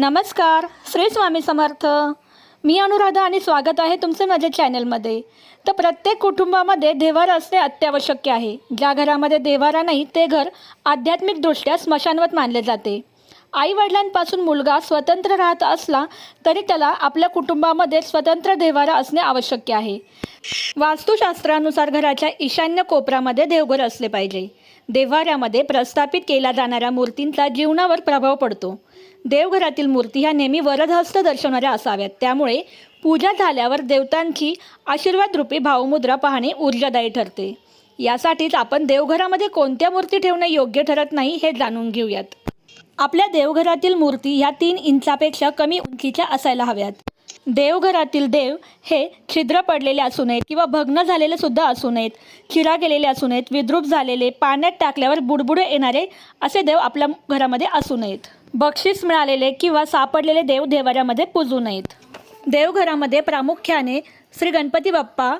नमस्कार श्री स्वामी समर्थ. मी अनुराधा आणि स्वागत आहे तुमचे माझ्या चॅनलमध्ये. तर प्रत्येक कुटुंबामध्ये देवारा असणे अत्यावश्यक आहे. ज्या घरामध्ये देवारा नाही ते घर आध्यात्मिकदृष्ट्या स्मशानवत मानले जाते. आई वडिलांपासून मुलगा स्वतंत्र राहत असला तरी त्याला आपल्या कुटुंबामध्ये स्वतंत्र देवारा असणे आवश्यक आहे. वास्तुशास्त्रानुसार घराच्या ईशान्य कोपऱ्यामध्ये देवघर असले पाहिजे. देव्हाऱ्यामध्ये प्रस्थापित केल्या जाणाऱ्या मूर्तींचा जीवनावर प्रभाव पडतो. देवघरातील मूर्ती ह्या नेहमी वरदहस्त दर्शवणाऱ्या असाव्यात. त्यामुळे पूजा झाल्यावर देवतांची आशीर्वादरूपी भावमुद्रा पाहणे ऊर्जादायी ठरते. यासाठीच आपण देवघरामध्ये कोणत्या मूर्ती ठेवणे योग्य ठरत नाही हे जाणून घेऊयात. आपल्या देवघरातील मूर्ती ह्या तीन इंचापेक्षा कमी उंचीच्या असायला हव्यात. देवघरातील देव हे छिद्र पडलेले असू नयेत किंवा भग्न झालेले सुद्धा असू नयेत. चिरा गेलेले असू नयेत विद्रूप झालेले पाण्यात टाकल्यावर बुडबुडे येणारे असे देव आपल्या घरामध्ये असू नयेत. बक्षीस मिळालेले किंवा सापडलेले देव देवाऱ्यामध्ये पूजू नयेत. देवघरामध्ये प्रामुख्याने श्री गणपती बाप्पा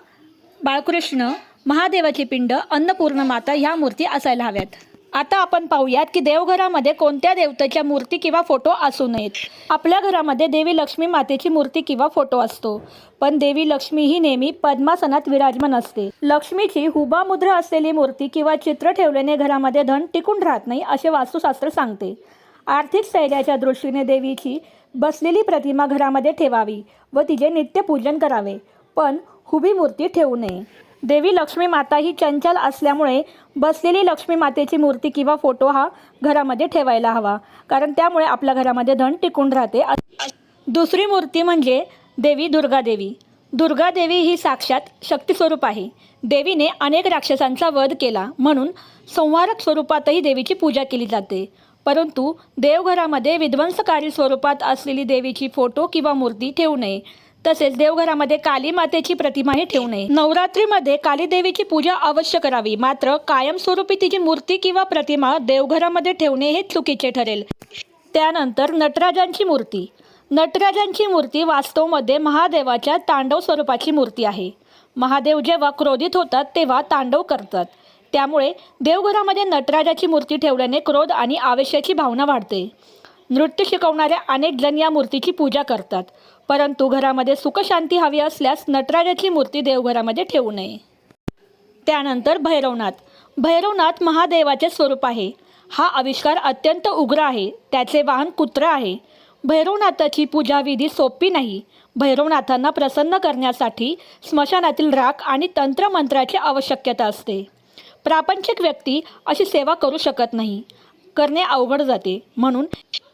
बाळकृष्ण महादेवाची पिंड अन्नपूर्ण माता ह्या मूर्ती असायला हव्यात. आता आपण पाहूयात की देवघरामध्ये कोणत्या देवतेच्या मूर्ती किंवा फोटो असू नयेत. आपल्या घरामध्ये देवी लक्ष्मी मातेची मूर्ती किंवा फोटो असतो. पण देवी लक्ष्मी ही नेहमी पद्मासनात विराजमान असते. लक्ष्मीची हुबा मुद्रा असलेली मूर्ती किंवा चित्र ठेवल्याने घरामध्ये धन टिकून राहत नाही असे वास्तुशास्त्र सांगते. आर्थिक स्थैर्याच्या दृष्टीने देवीची बसलेली प्रतिमा घरामध्ये ठेवावी व तिचे नित्यपूजन करावे. पण हुबी मूर्ती ठेवू नये. देवी लक्ष्मी माता ही चंचल असल्यामुळे बसलेली लक्ष्मी मातेची मूर्ती किंवा फोटो हा घरामध्ये ठेवायला हवा. कारण त्यामुळे आपल्या घरामध्ये धन टिकून राहते. दुसरी मूर्ती म्हणजे देवी दुर्गा देवी दुर्गा देवी ही साक्षात शक्तिस्वरूप आहे. देवीने अनेक राक्षसांचा वध केला. म्हणून संहारक स्वरूपातही देवीची पूजा केली जाते. परंतु देवघरामध्ये विध्वंसकारी स्वरूपात असलेली देवीची फोटो किंवा मूर्ती ठेवू नये. तसेच देवघरामध्ये काली मातेची प्रतिमाही ठेवू नये. नवरात्रीमध्ये काली देवीची पूजा अवश्य करावी. मात्र कायमस्वरूपी तिची मूर्ती किंवा प्रतिमा देवघरामध्ये ठेवणे हे चुकीचे ठरेल. त्यानंतर नटराजांची मूर्ती. नटराजांची मूर्ती वास्तवमध्ये महादेवाच्या तांडव स्वरूपाची मूर्ती आहे. महादेव जेव्हा क्रोधित होतात तेव्हा तांडव करतात. त्यामुळे देवघरामध्ये नटराजाची मूर्ती ठेवल्याने क्रोध आणि आवेशाची भावना वाढते. नृत्य शिकवणाऱ्या अनेक जण या मूर्तीची पूजा करतात. परंतु घरामध्ये सुखशांती हवी असल्यास नटराजाची मूर्ती देवघरामध्ये ठेवू नये. त्यानंतर भैरवनाथ. भैरवनाथ महादेवाचे स्वरूप आहे. हा आविष्कार अत्यंत उग्र आहे. त्याचे वाहन कुत्र आहे. भैरवनाथाची पूजाविधी सोपी नाही. भैरवनाथांना प्रसन्न करण्यासाठी स्मशानातील राख आणि तंत्रमंत्राची आवश्यकता असते. प्रापंचिक व्यक्ती अशी सेवा करू शकत नाही. करणे अवघड जाते. म्हणून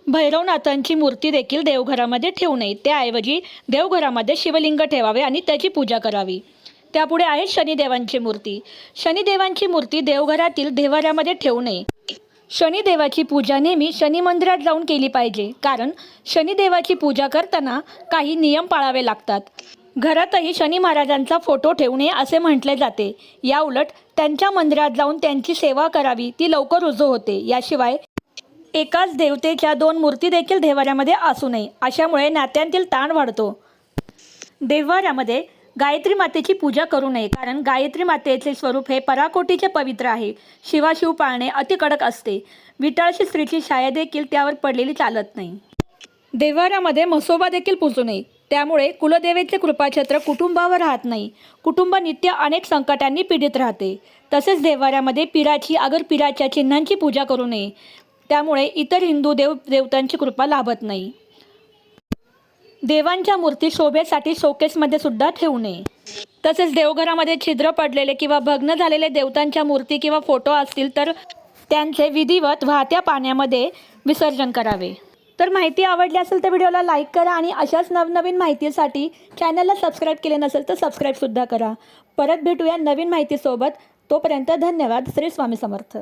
भैरवनाथांची मूर्ती देखील देवघरामध्ये ठेवू नये. त्याऐवजी देवघरामध्ये शिवलिंग ठेवावे आणि त्याची पूजा करावी. त्यापुढे आहे शनिदेवांची मूर्ती. शनिदेवांची मूर्ती देवघरातील देवाऱ्यामध्ये ठेवू नये. शनिदेवाची पूजा नेहमी शनी मंदिरात जाऊन केली पाहिजे. कारण शनिदेवाची पूजा करताना काही नियम पाळावे लागतात. घरातही शनी महाराजांचा फोटो ठेवू नये असे म्हटले जाते. याउलट त्यांच्या मंदिरात जाऊन त्यांची सेवा करावी. ती लवकर रुजू होते. याशिवाय एकाच देवतेच्या दोन मूर्ती देखील देवाऱ्यामध्ये असू नये. अशामुळे नात्यांतील ताण वाढतो. देवाऱ्यामध्ये गायत्री मातेची पूजा करू नये कारण गायत्री मातेचे स्वरूप हे पराकोटीचे पवित्र आहे. शिवाशिव पाळणे अति कडक असते. विटाळशी स्त्रीची छाया देखील त्यावर पडलेली चालत नाही. देवाऱ्यामध्ये मसोबा देखील पुजू नये. त्यामुळे कुलदेवेचे कृपाछत्र कुटुंबावर राहत नाही. कुटुंब नित्य अनेक संकटांनी पीडित राहते. तसेच देवाऱ्यामध्ये पिराची अगर पिराच्या चिन्हांची पूजा करू नये. त्यामुळे इतर हिंदू देव देवतांची कृपा लाभत नाही. देवांच्या मूर्ती शोभेसाठी शोकेसमध्ये सुद्धा ठेवू नये. तसेच देवघरामध्ये छिद्र पडलेले किंवा भग्न झालेले देवतांच्या मूर्ती किंवा फोटो असतील तर त्यांचे विधिवत वाहत्या पाण्यामध्ये विसर्जन करावे. तर माहिती आवडली असेल तर व्हिडिओला लाईक करा आणि अशाच नवनवीन माहितीसाठी चॅनलला सबस्क्राईब केले नसेल तर सबस्क्राईबसुद्धा करा. परत भेटूया नवीन माहितीसोबत. तोपर्यंत धन्यवाद. श्री स्वामी समर्थ.